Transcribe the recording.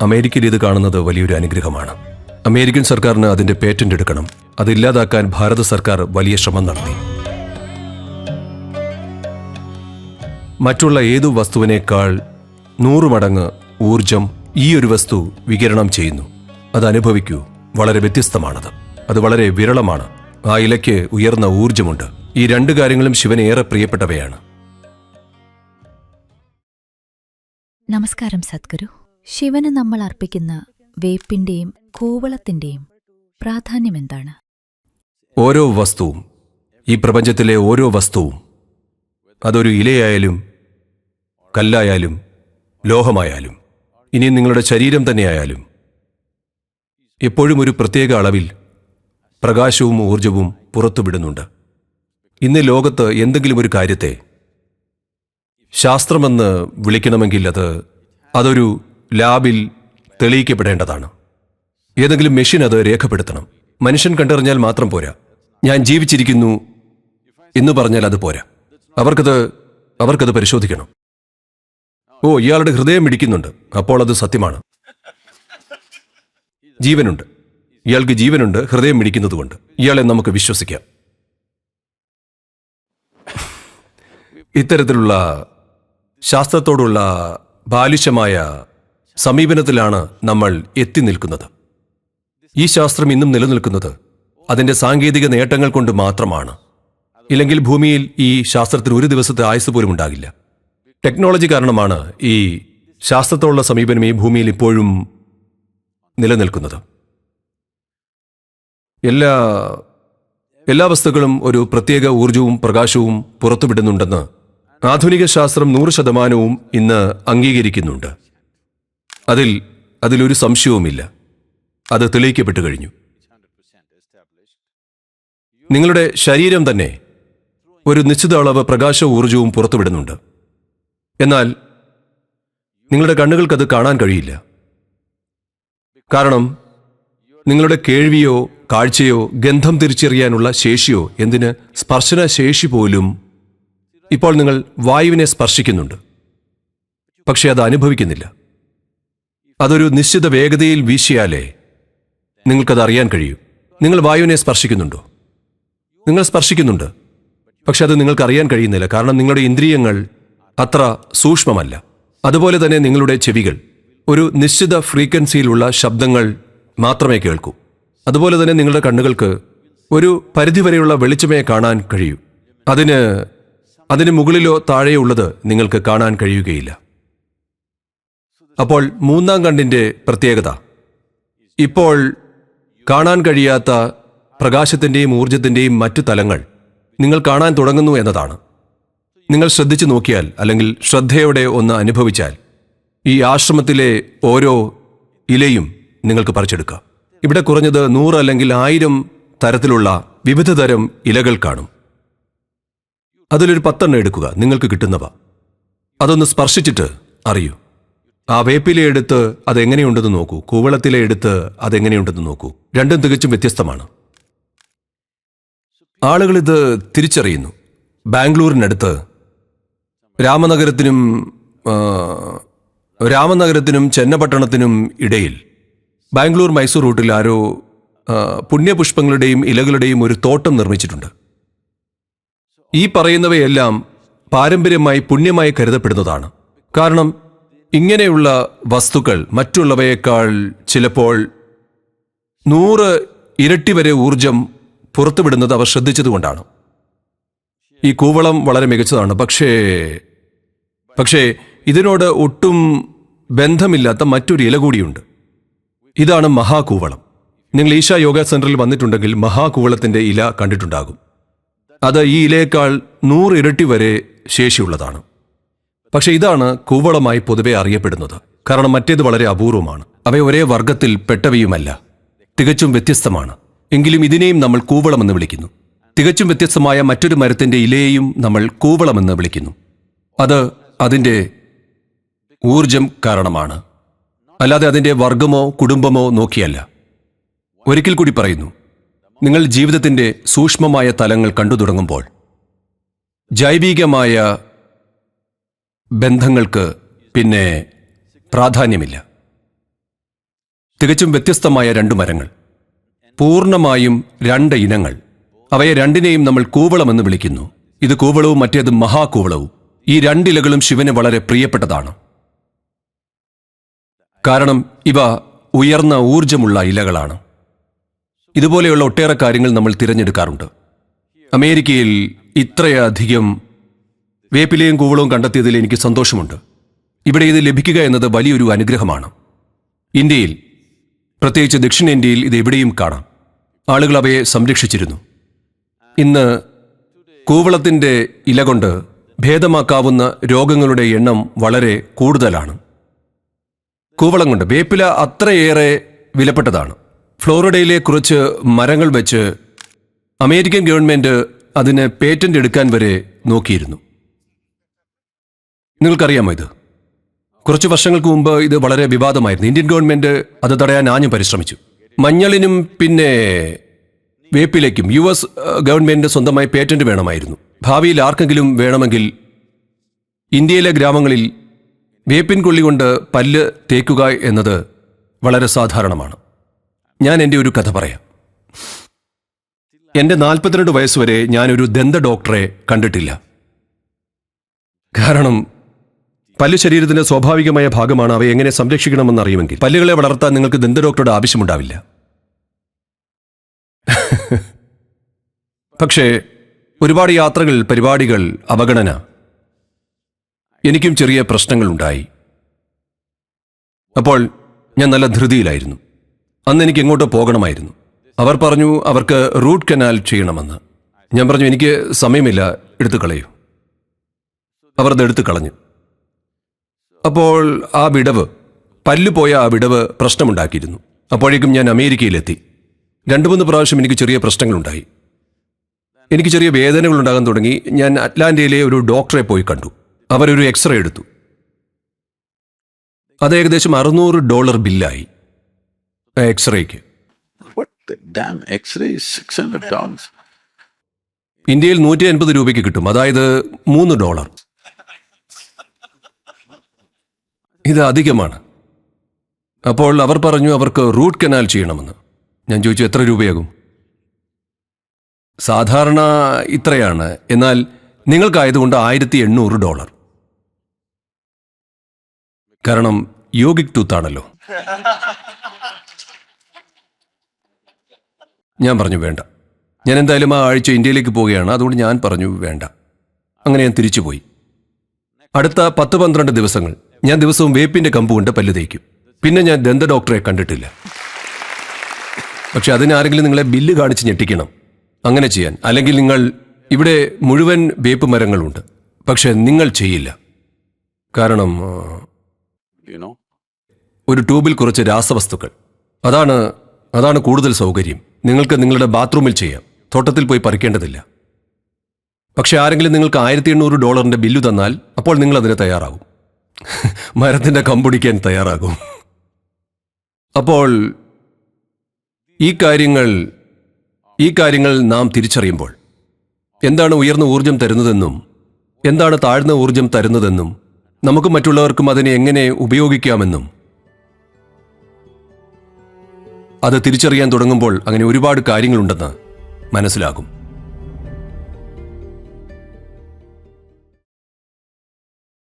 അമേരിക്കയിൽ ഇത് കാണുന്നത് വലിയൊരു അനുഗ്രഹമാണ്. അമേരിക്കൻ സർക്കാരിന് അതിന്റെ പേറ്റന്റ് എടുക്കണം. അതില്ലാതാക്കാൻ ഭാരത സർക്കാർ വലിയ ശ്രമം നടത്തി. മറ്റുള്ള ഏതു വസ്തുവിനേക്കാൾ നൂറ് മടങ്ങ് ഊർജം ഈ ഒരു വസ്തു വികിരണം ചെയ്യുന്നു. അത് അനുഭവിക്കൂ. വളരെ വ്യത്യസ്തമാണത്. അത് വളരെ വിരളമാണ്. ആ ഇലയ്ക്ക് ഉയർന്ന ഊർജമുണ്ട് ഈ രണ്ട് കാര്യങ്ങളും ശിവന് ഏറെ പ്രിയപ്പെട്ടവയാണ്. നമസ്കാരം സദ്ഗുരു. ശിവന് നമ്മൾ അർപ്പിക്കുന്ന വേപ്പിന്റെയും കൂവളത്തിന്റെയും പ്രാധാന്യം എന്താണ്? ഓരോ വസ്തുവും ഈ പ്രപഞ്ചത്തിലെ ഓരോ വസ്തുവും അതൊരു ഇലയായാലും കല്ലായാലും ലോഹമായാലും ഇനി നിങ്ങളുടെ ശരീരം തന്നെയായാലും എപ്പോഴും ഒരു പ്രത്യേക അളവിൽ പ്രകാശവും ഊർജവും പുറത്തുവിടുന്നുണ്ട്. ഇന്ന് ലോകത്ത് എന്തെങ്കിലും ഒരു കാര്യത്തെ ശാസ്ത്രമെന്ന് വിളിക്കണമെങ്കിൽ അത് അതൊരു ലാബിൽ തെളിയിക്കപ്പെടേണ്ടതാണ്. ഏതെങ്കിലും മെഷീൻ അത് രേഖപ്പെടുത്തണം. മനുഷ്യൻ കണ്ടറിഞ്ഞാൽ മാത്രം പോരാ. ഞാൻ ജീവിച്ചിരിക്കുന്നു എന്ന് പറഞ്ഞാൽ അത് പോരാ. അവർക്കത് അവർക്കത് പരിശോധിക്കണം. ഓ ഇയാളുടെ ഹൃദയം ഇടിക്കുന്നുണ്ട്. അപ്പോൾ അത് സത്യമാണ്. ജീവനുണ്ട്. ഇയാൾക്ക് ജീവനുണ്ട് ഹൃദയം ഇടിക്കുന്നതുകൊണ്ട്. ഇയാളെ നമുക്ക് വിശ്വസിക്കാം. ഇത്തരത്തിലുള്ള ശാസ്ത്രത്തോടുള്ള ബാലിശമായ സമീപനത്തിലാണ് നമ്മൾ എത്തി നിൽക്കുന്നത്. ഈ ശാസ്ത്രം ഇന്നും നിലനിൽക്കുന്നത് അതിന്റെ സാങ്കേതിക നേട്ടങ്ങൾ കൊണ്ട് മാത്രമാണ്. ഇല്ലെങ്കിൽ ഭൂമിയിൽ ഈ ശാസ്ത്രത്തിന് ഒരു ദിവസത്തെ ആയുസ് പോലും ഉണ്ടാകില്ല. ടെക്നോളജി കാരണമാണ് ഈ ശാസ്ത്രത്തോടുള്ള സമീപനം ഈ ഭൂമിയിൽ ഇപ്പോഴും നിലനിൽക്കുന്നത്. എല്ലാ എല്ലാ വസ്തുക്കളും ഒരു പ്രത്യേക ഊർജവും പ്രകാശവും പുറത്തുവിടുന്നുണ്ടെന്ന് ആധുനിക ശാസ്ത്രം നൂറ് ശതമാനവും ഇന്ന് അംഗീകരിക്കുന്നുണ്ട്. അതിൽ അതിലൊരു സംശയവുമില്ല. അത് തെളിയിക്കപ്പെട്ടു കഴിഞ്ഞു. നിങ്ങളുടെ ശരീരം തന്നെ ഒരു നിശ്ചിത അളവ് പ്രകാശ ഊർജവും പുറത്തുവിടുന്നുണ്ട്. എന്നാൽ നിങ്ങളുടെ കണ്ണുകൾക്കത് കാണാൻ കഴിയില്ല. കാരണം നിങ്ങളുടെ കേൾവിയോ കാഴ്ചയോ ഗന്ധം തിരിച്ചറിയാനുള്ള ശേഷിയോ എന്തിന് സ്പർശന ശേഷി പോലും ഇപ്പോൾ നിങ്ങൾ വായുവിനെ സ്പർശിക്കുന്നുണ്ട്. പക്ഷേ അത് അനുഭവിക്കുന്നില്ല. അതൊരു നിശ്ചിത വേഗതയിൽ വീശിയാലേ നിങ്ങൾക്കത് അറിയാൻ കഴിയൂ. നിങ്ങൾ വായുവിനെ സ്പർശിക്കുന്നുണ്ടോ? നിങ്ങൾ സ്പർശിക്കുന്നുണ്ട് പക്ഷെ അത് നിങ്ങൾക്ക് അറിയാൻ കഴിയുന്നില്ല കാരണം നിങ്ങളുടെ ഇന്ദ്രിയങ്ങൾ അത്ര സൂക്ഷ്മമല്ല. അതുപോലെ തന്നെ നിങ്ങളുടെ ചെവികൾ ഒരു നിശ്ചിത ഫ്രീക്വൻസിയിലുള്ള ശബ്ദങ്ങൾ മാത്രമേ കേൾക്കൂ. അതുപോലെ തന്നെ നിങ്ങളുടെ കണ്ണുകൾക്ക് ഒരു പരിധിവരെയുള്ള വെളിച്ചമേ കാണാൻ കഴിയൂ. അതിന് അതിന് മുകളിലോ താഴെയോ ഉള്ളത് നിങ്ങൾക്ക് കാണാൻ കഴിയുകയില്ല. അപ്പോൾ മൂന്നാം കണ്ണിന്റെ പ്രത്യേകത. ഇപ്പോൾ കാണാൻ കഴിയാത്ത പ്രകാശത്തിന്റെയും ഊർജത്തിന്റെയും മറ്റു തലങ്ങൾ നിങ്ങൾ കാണാൻ തുടങ്ങുന്നു എന്നതാണ്. നിങ്ങൾ ശ്രദ്ധിച്ചു നോക്കിയാൽ അല്ലെങ്കിൽ ശ്രദ്ധയോടെ ഒന്ന് അനുഭവിച്ചാൽ ഈ ആശ്രമത്തിലെ ഓരോ ഇലയും നിങ്ങൾക്ക് പറിച്ചെടുക്കാം. ഇവിടെ കുറഞ്ഞത് നൂറ് അല്ലെങ്കിൽ ആയിരം തരത്തിലുള്ള വിവിധ തരം ഇലകൾ കാണും. അതിലൊരു പത്തെണ്ണം എടുക്കുക നിങ്ങൾക്ക് കിട്ടുന്നവ. അതൊന്ന് സ്പർശിച്ചിട്ട് അറിയൂ. ആ വേപ്പില എടുത്ത് അതെങ്ങനെയുണ്ടെന്ന് നോക്കൂ. കൂവളത്തിലെ എടുത്ത് അതെങ്ങനെയുണ്ടെന്ന് നോക്കൂ. രണ്ടും തികച്ചും വ്യത്യസ്തമാണ്. ആളുകളിത് തിരിച്ചറിയുന്നു. ബാംഗ്ലൂരിനടുത്ത് രാമനഗരത്തിനും രാമനഗരത്തിനും ചെന്നപട്ടണത്തിനും ഇടയിൽ ബാംഗ്ലൂർ മൈസൂർ റൂട്ടിൽ ആരോ പുണ്യപുഷ്പങ്ങളുടെയും ഇലകളുടെയും ഒരു തോട്ടം നിർമ്മിച്ചിട്ടുണ്ട്. ഈ പറയുന്നവയെല്ലാം പാരമ്പര്യമായി പുണ്യമായി കരുതപ്പെടുന്നതാണ്. കാരണം ഇങ്ങനെയുള്ള വസ്തുക്കൾ മറ്റുള്ളവയേക്കാൾ ചിലപ്പോൾ നൂറ് ഇരട്ടി വരെ ഊർജം പുറത്തുവിടുന്നത് അവർ ശ്രദ്ധിച്ചതുകൊണ്ടാണ്. ഈ കൂവളം വളരെ മികച്ചതാണ്. പക്ഷേ പക്ഷേ ഇതിനോട് ഒട്ടും ബന്ധമില്ലാത്ത മറ്റൊരു ഇല കൂടിയുണ്ട്. ഇതാണ് മഹാകൂവളം. നിങ്ങൾ ഈശ യോഗ സെന്ററിൽ വന്നിട്ടുണ്ടെങ്കിൽ മഹാകൂവളത്തിന്റെ ഇല കണ്ടിട്ടുണ്ടാകും. അത് ഈ ഇലയേക്കാൾ നൂറ് ഇരട്ടി വരെ ശേഷിയുള്ളതാണ്. പക്ഷെ ഇതാണ് കൂവളമായി പൊതുവെ അറിയപ്പെടുന്നത്. കാരണം മറ്റേത് വളരെ അപൂർവമാണ്. അവ ഒരേ വർഗത്തിൽ പെട്ടവയുമല്ല. തികച്ചും വ്യത്യസ്തമാണ്. എങ്കിലും ഇതിനെയും നമ്മൾ കൂവളമെന്ന് വിളിക്കുന്നു. തികച്ചും വ്യത്യസ്തമായ മറ്റൊരു മരത്തിന്റെ ഇലയെയും നമ്മൾ കൂവളമെന്ന് വിളിക്കുന്നു. അത് അതിന്റെ ഊർജം കാരണമാണ്. അല്ലാതെ അതിന്റെ വർഗമോ കുടുംബമോ നോക്കിയല്ല. ഒരിക്കൽ കൂടി പറയുന്നു നിങ്ങൾ ജീവിതത്തിന്റെ സൂക്ഷ്മമായ തലങ്ങൾ കണ്ടു തുടങ്ങുമ്പോൾ ജൈവികമായ ബന്ധങ്ങൾക്ക് പിന്നെ പ്രാധാന്യമില്ല. തികച്ചും വ്യത്യസ്തമായ രണ്ട് മരങ്ങൾ. പൂർണമായും രണ്ട് ഇനങ്ങൾ. അവയെ രണ്ടിനെയും നമ്മൾ കൂവളമെന്ന് വിളിക്കുന്നു. ഇത് കൂവളവും മറ്റേത് മഹാകൂവളവും. ഈ രണ്ടിലകളും ശിവന് വളരെ പ്രിയപ്പെട്ടതാണ്. കാരണം ഇവ ഉയർന്ന ഊർജമുള്ള ഇലകളാണ്. ഇതുപോലെയുള്ള ഒട്ടേറെ കാര്യങ്ങൾ നമ്മൾ തിരഞ്ഞെടുക്കാറുണ്ട്. അമേരിക്കയിൽ ഇത്രയധികം വേപ്പിലയും കൂവളവും കണ്ടെത്തിയതിൽ എനിക്ക് സന്തോഷമുണ്ട്. ഇവിടെ ഇത് ലഭിക്കുക എന്നത് വലിയൊരു അനുഗ്രഹമാണ്. ഇന്ത്യയിൽ പ്രത്യേകിച്ച് ദക്ഷിണേന്ത്യയിൽ ഇത് എവിടെയും കാണാം. ആളുകൾ അവയെ സംരക്ഷിച്ചിരുന്നു. ഇന്ന് കൂവളത്തിന്റെ ഇല കൊണ്ട് ഭേദമാക്കാവുന്ന രോഗങ്ങളുടെ എണ്ണം വളരെ കൂടുതലാണ്. കൂവളം കൊണ്ട് വേപ്പില അത്രയേറെ വിലപ്പെട്ടതാണ്. ഫ്ലോറിഡയിലെ കുറച്ച് മരങ്ങൾ വെച്ച് അമേരിക്കൻ ഗവൺമെന്റ് അതിന് പേറ്റന്റ് എടുക്കാൻ വരെ നോക്കിയിരുന്നു. നിങ്ങൾക്കറിയാമോ ഇത്? കുറച്ച് വർഷങ്ങൾക്ക് മുമ്പ് ഇത് വളരെ വിവാദമായിരുന്നു. ഇന്ത്യൻ ഗവൺമെന്റ് അത് തടയാൻ ആഞ്ഞും പരിശ്രമിച്ചു. മഞ്ഞളിനും പിന്നെ വേപ്പിലേക്കും യു എസ് ഗവൺമെന്റിന് സ്വന്തമായി പേറ്റന്റ് വേണമായിരുന്നു. ഭാവിയിൽ ആർക്കെങ്കിലും വേണമെങ്കിൽ ഇന്ത്യയിലെ ഗ്രാമങ്ങളിൽ വേപ്പിൻ കൊള്ളി കൊണ്ട് പല്ല് തേക്കുക എന്നത് വളരെ സാധാരണമാണ്. ഞാൻ എന്റെ ഒരു കഥ പറയാം. എന്റെ നാൽപ്പത്തിരണ്ട് വയസ്സുവരെ ഞാനൊരു ദന്ത ഡോക്ടറെ കണ്ടിട്ടില്ല. കാരണം പല്ല് ശരീരത്തിന്റെ സ്വാഭാവികമായ ഭാഗമാണ് അവയെ എങ്ങനെ സംരക്ഷിക്കണമെന്ന് അറിയുമെങ്കിൽ. പല്ലുകളെ വളർത്താൻ നിങ്ങൾക്ക് ദന്ത ഡോക്ടറുടെ ആവശ്യമുണ്ടാവില്ല. പക്ഷേ ഒരുപാട് യാത്രകൾ പരിപാടികൾ അവഗണന എനിക്കും ചെറിയ പ്രശ്നങ്ങളുണ്ടായി. അപ്പോൾ ഞാൻ നല്ല ധൃതിയിലായിരുന്നു. അന്ന് എനിക്ക് എങ്ങോട്ടോ പോകണമായിരുന്നു. അവർ പറഞ്ഞു അവർക്ക് റൂട്ട് കനാൽ ചെയ്യണമെന്ന്. ഞാൻ പറഞ്ഞു എനിക്ക് സമയമില്ല എടുത്തു കളയൂ. അവർ അത് എടുത്തു കളഞ്ഞു. അപ്പോൾ ആ വിടവ് പല്ലു പോയ ആ വിടവ് പ്രശ്നമുണ്ടാക്കിയിരുന്നു. അപ്പോഴേക്കും ഞാൻ അമേരിക്കയിലെത്തി. രണ്ടു മൂന്ന് പ്രാവശ്യം എനിക്ക് ചെറിയ പ്രശ്നങ്ങളുണ്ടായി. എനിക്ക് ചെറിയ വേദനകൾ ഉണ്ടാകാൻ തുടങ്ങി ഞാൻ അറ്റ്ലാന്റയിലെ ഒരു ഡോക്ടറെ പോയി കണ്ടു. അവരൊരു എക്സ്റേ എടുത്തു. അത് ഏകദേശം അറുന്നൂറ് ഡോളർ ബില്ലായി. എക്സ്റേക്ക്. ഇന്ത്യയിൽ നൂറ്റി അൻപത് രൂപയ്ക്ക് കിട്ടും. അതായത് മൂന്ന് ഡോളർ. ഇത് അധികമാണ്. അപ്പോൾ അവർ പറഞ്ഞു അവർക്ക് റൂട്ട് കനാൽ ചെയ്യണമെന്ന്. ഞാൻ ചോദിച്ചു എത്ര രൂപയാകും? സാധാരണ ഇത്രയാണ്. എന്നാൽ നിങ്ങൾക്കായതുകൊണ്ട് ആയിരത്തി എണ്ണൂറ് ഡോളർ. കാരണം യോഗിക് ടൂത്താണല്ലോ ഞാൻ പറഞ്ഞു വേണ്ട. ഞാൻ എന്തായാലും ആ ആഴ്ച ഇന്ത്യയിലേക്ക് പോവുകയാണ്. അതുകൊണ്ട് ഞാൻ പറഞ്ഞു വേണ്ട. അങ്ങനെ ഞാൻ തിരിച്ചുപോയി. അടുത്ത പത്ത് പന്ത്രണ്ട് ദിവസങ്ങൾ. ഞാൻ ദിവസവും വേപ്പിന്റെ കമ്പ് കൊണ്ട് പല്ല് തേക്കും. പിന്നെ ഞാൻ ദന്ത ഡോക്ടറെ കണ്ടിട്ടില്ല. പക്ഷെ അതിനാരെങ്കിലും നിങ്ങളെ ബില്ല് കാണിച്ച് ഞെട്ടിക്കണം. അങ്ങനെ ചെയ്യാൻ. അല്ലെങ്കിൽ നിങ്ങൾ ഇവിടെ മുഴുവൻ വേപ്പ് മരങ്ങളുണ്ട്. പക്ഷെ നിങ്ങൾ ചെയ്യില്ല. കാരണം ഒരു ട്യൂബിൽ കുറച്ച് രാസവസ്തുക്കൾ. അതാണ് അതാണ് കൂടുതൽ സൗകര്യം. നിങ്ങൾക്ക് നിങ്ങളുടെ ബാത്റൂമിൽ ചെയ്യാം. തോട്ടത്തിൽ പോയി പറിക്കേണ്ടതില്ല. പക്ഷെ ആരെങ്കിലും നിങ്ങൾക്ക് ആയിരത്തി എണ്ണൂറ് ഡോളറിന്റെ ബില്ലു തന്നാൽ അപ്പോൾ നിങ്ങൾ അതിന് തയ്യാറാകും മരത്തിന്റെ കമ്പുടിക്കാൻ തയ്യാറാകും. അപ്പോൾ ഈ കാര്യങ്ങൾ ഈ കാര്യങ്ങൾ നാം തിരിച്ചറിയുമ്പോൾ എന്താണ് ഉയർന്ന ഊർജം തരുന്നതെന്നും എന്താണ് താഴ്ന്ന ഊർജം തരുന്നതെന്നും നമുക്ക് മറ്റുള്ളവർക്കും അതിനെ എങ്ങനെ ഉപയോഗിക്കാമെന്നും അത് തിരിച്ചറിയാൻ തുടങ്ങുമ്പോൾ അങ്ങനെ ഒരുപാട് കാര്യങ്ങളുണ്ടെന്ന് മനസ്സിലാകും.